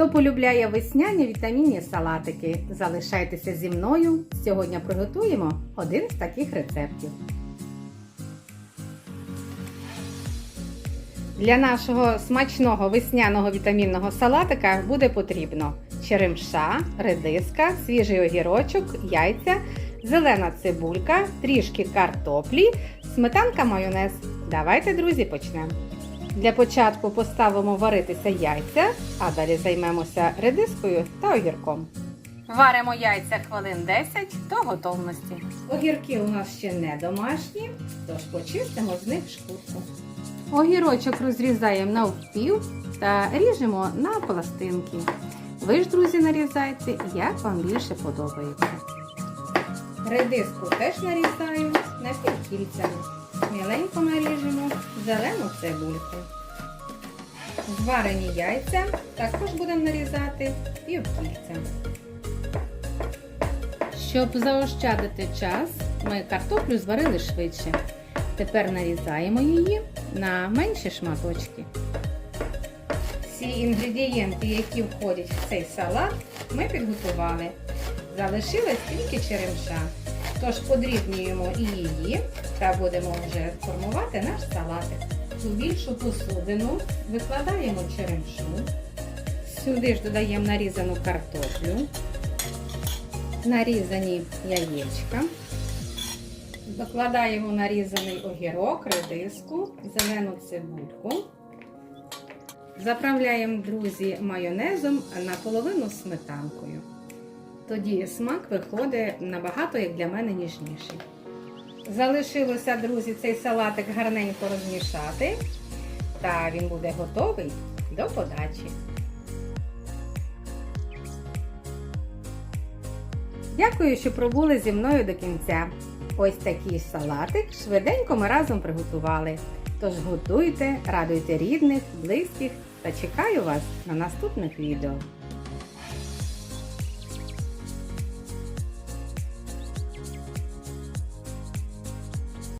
Хто полюбляє весняні вітамінні салатики, залишайтеся зі мною. Сьогодні приготуємо один з таких рецептів. Для нашого смачного весняного вітамінного салатика буде потрібно черемша, редиска, свіжий огірочок, яйця, зелена цибулька, трішки картоплі, сметанка майонез. Давайте, друзі, почнемо. Для початку поставимо варитися яйця, а далі займемося редискою та огірком. Варимо яйця хвилин 10 до готовності. Огірки у нас ще не домашні, тож почистимо з них шкурку. Огірочок розрізаємо навпіл та ріжемо на пластинки. Ви ж, друзі, нарізайте, як вам більше подобається. Редиску теж нарізаю напівкільцями. Міленько наріжемо зелену цибульку. Зварені яйця також будемо нарізати і півкільцями. Щоб заощадити час, ми картоплю зварили швидше. Тепер нарізаємо її на менші шматочки. Всі інгредієнти, які входять в цей салат, ми підготували. Залишилась тільки черемша. Тож подрібнюємо і її та будемо вже формувати наш салатик. У більшу посудину викладаємо черемшу. Сюди ж додаємо нарізану картоплю, нарізані яєчка. Докладаємо нарізаний огірок, редиску, зелену цибульку. Заправляємо, друзі, майонезом наполовину сметанкою. Тоді смак виходить набагато, як для мене, ніжніший. Залишилося, друзі, цей салатик гарненько розмішати, та він буде готовий до подачі. Дякую, що пробули зі мною до кінця. Ось такий салатик швиденько ми разом приготували. Тож готуйте, радуйте рідних, близьких та чекаю вас на наступних відео.